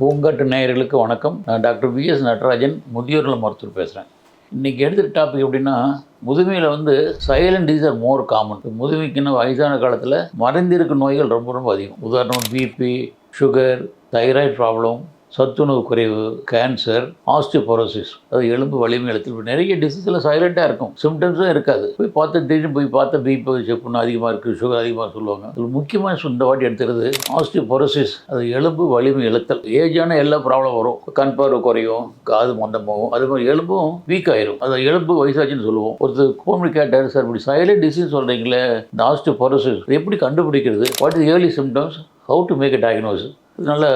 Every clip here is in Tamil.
பூங்காட்டு நேயர்களுக்கு வணக்கம். நான் டாக்டர் வி எஸ் நடராஜன் முதியோர் மருத்துவர் பேசுகிறேன் இன்றைக்கி எடுத்துகிட்ட டாபிக் எப்படின்னா முதுமையில் வந்து silent disease are more common முதுமைக்குன்னு வயசான காலத்தில் மறைந்திருக்கும் நோய்கள் ரொம்ப ரொம்ப அதிகம். உதாரணம் பிபி சுகர் தைராய்டு ப்ராப்ளம் சத்துணவு குறைவு கேன்சர் ஆஸ்டியோபோரோசிஸ் அது எலும்பு வலிமை எழுத்து நிறைய டிசீஸில் சைலண்ட்டாக இருக்கும். சிம்டம்ஸும் இருக்காது. போய் பார்த்து திடீர்னு போய் பார்த்தா பிபி செப்புன்னு அதிகமாக இருக்குது சுகர் அதிகமாக சொல்லுவாங்க. அதில் முக்கியமாக இந்த வாட்டி எடுத்துக்கிறது ஆஸ்டியோபோரோசிஸ் அது எலும்பு வலிமை இழுத்தல். ஏஜான எல்லா ப்ராப்ளம் வரும். கண் பார்வை குறையும் காது மந்தமாகும் அது மாதிரி எலும்பும் வீக் ஆயிரும். அது எலும்பு வயசாச்சுன்னு சொல்லுவோம். ஒருத்தர் கோமடி கேட்டார் சார் இப்படி சைலண்ட் டிசீஸ் சொல்கிறீங்களே இந்த ஆஸ்டியோபோரோசிஸ் எப்படி கண்டுபிடிக்கிறது? What is early symptoms how to make a diagnosis இது நல்ல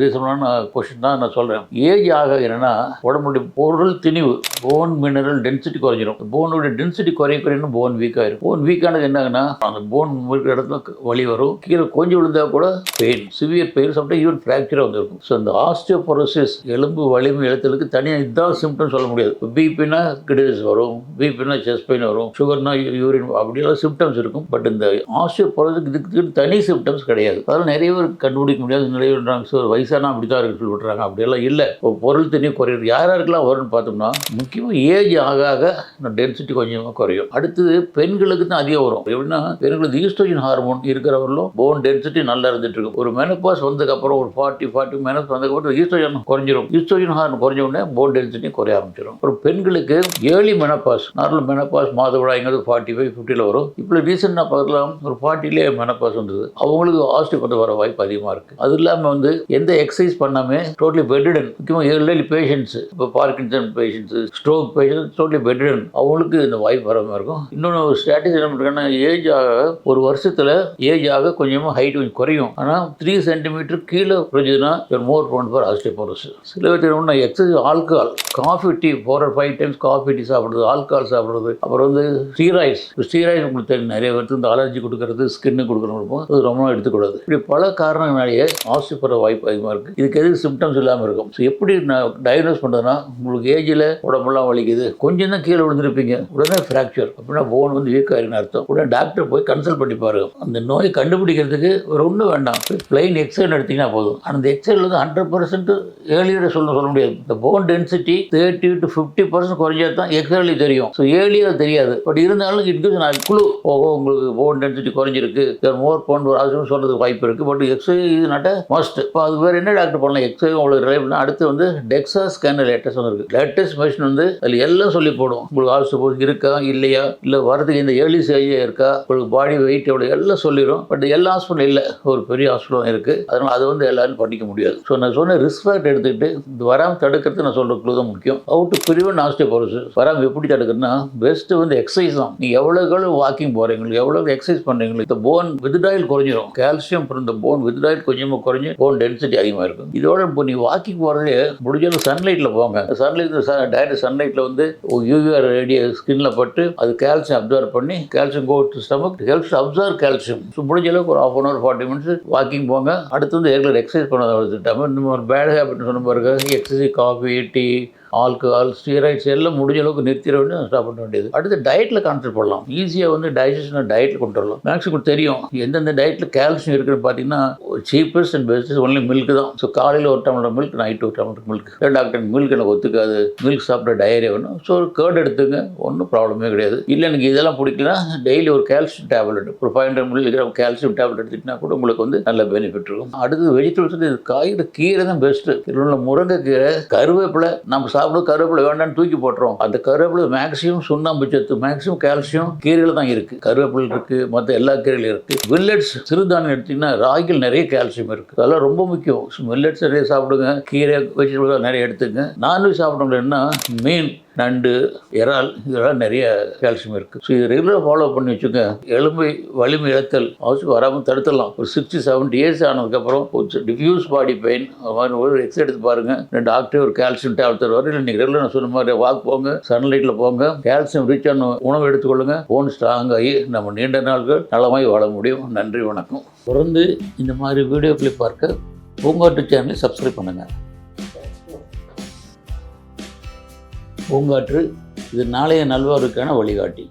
ரீசனான கொஷின் தான் நான் சொல்கிறேன் ஏஜ் ஆக என்னென்னா உடம்புடைய பொருள் திணிவு போன் மினரல் டென்சிட்டி குறைஞ்சிரும். போனுடைய டென்சிட்டி குறைய குறையணும் போன் வீக் ஆயிரும். போன் வீக் ஆனது என்னங்கன்னா அந்த போன் இருக்கிற இடத்துல வலி வரும். கீழே கொஞ்சம் விழுந்தா கூட pain severe pain sometime even ஃப்ராக்சராக வந்துருக்கும். ஸோ இந்த ஆஸ்டியோபரோசிஸ் எலும்பு வலிமை எழுத்தலுக்கு தனியாக இதுதான் சிம்டம் சொல்ல முடியாது. பிபினா கிடிஸ் வரும் பிபினா செஸ்ட் பெயின் வரும் சுகர்னா யூரின் அப்படியெல்லாம் சிம்டம்ஸ் இருக்கும். பட் இந்த ஆஸ்டியோபரோசிஸ் இதுக்கு தனி சிம்டம்ஸ் கிடையாது. அதெல்லாம் நிறைய பேர் கண்டுபிடிக்க முடியாது. நிறைய பேர் சார் வயசானா அப்படி தான் இருக்கு சொல்லி விட்றாங்க அப்படியெல்லாம் இல்லை. இப்போ பொருள் தண்ணி குறையுது யார் யாருக்கெல்லாம் வரும்னு பார்த்தோம்னா முக்கியமாக ஏஜ் ஆக ஆக இந்த டென்சிட்டி கொஞ்சமாக குறையும். அடுத்தது பெண்களுக்கு தான் அதிகம் வரும். எப்படின்னா பெண்களுக்கு ஈஸ்ட்ரோஜன் ஹார்மோன் இருக்கிறவர்களும் போன் டென்சிட்டி நல்லா இருந்துட்டு இருக்கும் ஒரு மெனப்பாஸ் வந்ததுக்கப்புறம் ஒரு ஃபார்ட்டி ஃபார்ட்டி மெனஸ் வந்ததுக்கப்புறம் ஈஸ்ட்ரோஜன் குறைஞ்சிரும். ஈஸ்ட்ரோஜன் ஹார்மோன் குறைஞ்ச உடனே போன் டென்சிட்டி குறைய ஆரம்பிச்சிடும் ஒரு பெண்களுக்கு ஏர்லி மெனப்பாஸ் நார்மல் மெனப்பாஸ் மாதவிடாய்ங்கிறது ஃபார்ட்டி ஃபைவ் ஃபிஃப்டியில் வரும். இப்போ ரீசெண்டாக பார்க்கலாம். ஒரு ஃபார்ட்டிலே மெனப்பாஸ் வந்தது. அவங்களுக்கு ஆஸ்டியோபதி வர வாய்ப்பு அதிகமாக இருக்குது அது இல்லாமல் வந்து எந்த எக்ஸசைஸ் பண்ணாமல் டோட்டலி பெட்ரிடன் முக்கியமாக ஏழு பேஷண்ட்ஸ் இப்போ Parkinson patients stroke patients totally bedridden அவங்களுக்கு இந்த வாய்ப்பு வர மாதிரி இருக்கும். இன்னொன்று ஒரு ஸ்ட்ராட்டஜி என்ன பண்ணுறாங்கன்னா ஏஜ் ஆக ஒரு வருஷத்தில் ஏஜ் ஆக கொஞ்சமாக ஹைட் கொஞ்சம் குறையும். ஆனால் த்ரீ சென்டிமீட்டர் கீழே குறைஞ்சதுன்னா மோர் ப்ரோன் ஃபார் ஆஸ்டியோபோரோசிஸ் சில பேர் ஒன்று exercise alcohol coffee tea four or five times coffee tea சாப்பிடுறது ஆல்கஹால் சாப்பிடுறது. அப்புறம் வந்து ஸ்டீராய்ஸ் ஸ்டீராய்ஸ் உங்களுக்கு தெரியும் நிறைய பேருக்கு இந்த அலர்ஜி கொடுக்கறது ஸ்கின்னு கொடுக்கணும் அது ரொம்ப நாள் எடுத்துக்கூடாது. இப்படி பல காரணங்களாலேயே ஆஸ்டியோபோர வாய்ப்பு அதிகமாக இருக்குது இதுக்கு எதுக்கு சிம்டம்ஸ் இல்லாமல் இருக்கும்? ஸோ எப்படி நான் டயக்னோஸ் பண்ணுறதுன்னா உங்களுக்கு ஏஜில் உடம்பெல்லாம் வலிக்குது கொஞ்சம் தான் கீழே விழுந்திருப்பீங்க உடனே ஃப்ராக்சர் அப்படின்னா போன் வந்து வீக் ஆயிருன்னு அர்த்தம். உடனே டாக்டர் போய் கன்சல்ட் பண்ணி பாருங்க. அந்த நோயை கண்டுபிடிக்கிறதுக்கு ஒரு ஒன்றும் வேண்டாம். பிளைன் எக்ஸ்ரே எடுத்தீங்கன்னா போதும். அந்த எக்ஸ்ரேல வந்து ஹண்ட்ரட் பர்சன்ட் ஏர்லியர் சொல்ல சொல்ல முடியாது. இந்த bone density thirty to fifty percent குறைஞ்சா தான் எக்ஸ்ரேலி தெரியும். ஸோ ஏர்லியாக தெரியாது. பட் இருந்தாலும் இட் கிவ்ஸ் நான் குழு ஓஹோ உங்களுக்கு போன் டென்சிட்டி குறைஞ்சிருக்கு. மோர் போன் அது சொல்றதுக்கு வாய்ப்பு இருக்குது பட் எக்ஸ்ரே இதுனாட்ட மஸ்ட் இப்போ அது வேறு என்ன டாக்டர் பண்ணலாம்? எக்ஸ்ரே உங்களுக்கு ரிலேபிள்னா அடுத்து வந்து டெக்ஸா ஸ்கேனர் லேட்டஸ்ட் வந்துருக்கு லேட்டஸ்ட் மிஷின் வந்து அதில் எல்லாம் சொல்லி போடும். உங்களுக்கு ஆல்சோபோஸ் இருக்கா இல்லையா? இல்லை வரதுக்கு இந்த ஏர்லி ஸ்டேஜே இருக்கா? உங்களுக்கு பாடி வெயிட் எவ்வளோ எல்லாம் சொல்லிடும். பட் எல்லா ஹாஸ்பிட்டலும் இல்லை. ஒரு பெரிய ஹாஸ்பிட்டலும் இருக்குது அதனால் அது வந்து எல்லாரும் பண்ணிக்க முடியாது. ஸோ நான் சொன்ன ரிஸ்க் ஃபேக்ட் எடுத்துக்கிட்டு இது வராமல் தடுக்கிறது நான் சொல்கிற குழு தான் முக்கியம். அவுட் டு பிரிவன் ஆஸ்டியோபோரோசிஸ் வராமல் எப்படி தடுக்கிறதுனா பெஸ்ட்டு வந்து எக்ஸசைஸ் தான். நீங்கள் எவ்வளோ வாக்கிங் போகிறீங்களோ எவ்வளோ எக்ஸசைஸ் பண்ணுறீங்களோ இந்த போன் வித்டாயில் குறைஞ்சிரும். கால்சியம் பிறந்த இந்த போன் வித்டாயில் கொஞ்சமாக குறைஞ்சி போன் டென்சிட்டி அதிகமாக இருக்கும். இதோட இப்போ நீ வாக்கிங் போகிறதே முடிஞ்சது சன்லைட்டில் போங்க சன்லைட் டைரக்ட் சன்லைட்டில் வந்து யூவிஆர் ரேடியோ ஸ்கின்ல பட்டு அது கால்சியம் அப்சர்வ் பண்ணி calcium go to stomach helps absorb calcium so முடிஞ்ச அளவுக்கு ஒரு half an hour forty minutes walking போங்க. அடுத்து வந்து ரெகுலர் எக்ஸசைஸ் பண்ண இந்த ஒரு பேட் ஹேபிட்னு சொன்ன பாருங்க. Exercise coffee tea alcohol steroids எல்லாம் முடிஞ்ச அளவுக்கு நிறுத்திட வேண்டியது ஸ்டாப் பண்ண வேண்டியது. அடுத்து டயட்டில் கான்சென்ட் பண்ணலாம். ஈஸியாக வந்து டைஜஷனை டயட்டில் கொண்டு வரலாம். மேக்ஸிமம் தெரியும் எந்தெந்த டயட்டில் கால்சியம் இருக்குன்னு பார்த்தீங்கன்னா cheapest and best only milk தான். ஸோ காலையில் ஒரு டம்ளர் மில்க் நைட்டு ஒரு டம்ளர் மில்க் டாக்டர் மில்க் எனக்கு ஒத்துக்காது. மில்க் சாப்பிட்ட டயரியா வேணும். ஸோ ஒரு கேர்ட் எடுத்துங்க ஒன்றும் ப்ராப்ளமே கிடையாது. இல்லை எனக்கு இதெல்லாம் பிடிக்கலனா டெய்லி ஒரு கால்சியம் டேப்லெட் ஒரு five hundred milligram calcium tablet எடுத்துக்கிட்டா கூட உங்களுக்கு வந்து நல்ல பெனிஃபிட் இருக்கும். அடுத்து வெஜிடபிள்ஸ் காய்கறி கீரை தான் பெஸ்ட்டு இல்லை உள்ள முருங்கைக்கீரை கருவேப்பிலை நம்ம சாப்பிட கருவேப்பிலை வேண்டாம்னு தூக்கி போட்டுரும். அந்த கருவேப்பிலை மேக்ஸிமம் சுண்ணாம்பு சத்து மேக்ஸிமம் கால்சியம் கீரையில் தான் இருக்கு. கருவேப்பிலை இருக்கு மற்ற எல்லா கீரையிலும் இருக்கு. மில்லட்ஸ் சிறுதானியம் எடுத்தீங்கன்னா ராகில் நிறைய கால்சியம் இருக்கு. அதெல்லாம் ரொம்ப முக்கியம். மில்லட்ஸ் நிறைய சாப்பிடுங்க. கீரை வெஜிடபிள் நிறைய எடுத்துங்க. நான்வெஜ் சாப்பிடணும்னா மீன் நண்டு இறால் இதெல்லாம் நிறைய கால்சியம் இருக்குது ஸோ இது ரெகுலராக ஃபாலோ பண்ணி வச்சுங்க. எலும்பை வலிமை இழத்தல் அவசியம் வராமல் தடுத்துடலாம். ஒரு சிக்ஸ்டி செவன்ட்டி இயர்ஸ் ஆனதுக்கப்புறம் டிஃப்யூஸ் பாடி பெயின் அது மாதிரி ஒரு எக்ஸ் எடுத்து பாருங்கள் ரெண்டு டாக்டர் ஒரு கால்சியம் டேப்லெட் தருவார். இல்லை நீங்கள் ரெகுலராக நான் சொன்ன மாதிரி வாக் போங்க சன்லைட்டில் போங்க கால்சியம் ரிச் ஆன உணவு எடுத்துக்கொள்ளுங்க. போன் ஸ்ட்ராங் ஆகி நம்ம நீண்ட நாட்கள் நலமாய் வாழ முடியும். நன்றி வணக்கம். தொடர்ந்து இந்த மாதிரி வீடியோக்களை பார்க்க பூங்காட்டு சேனலை சப்ஸ்கிரைப் பண்ணுங்கள் பூங்காற்று இது நாளைய நல்வாருக்கான வழிகாட்டி.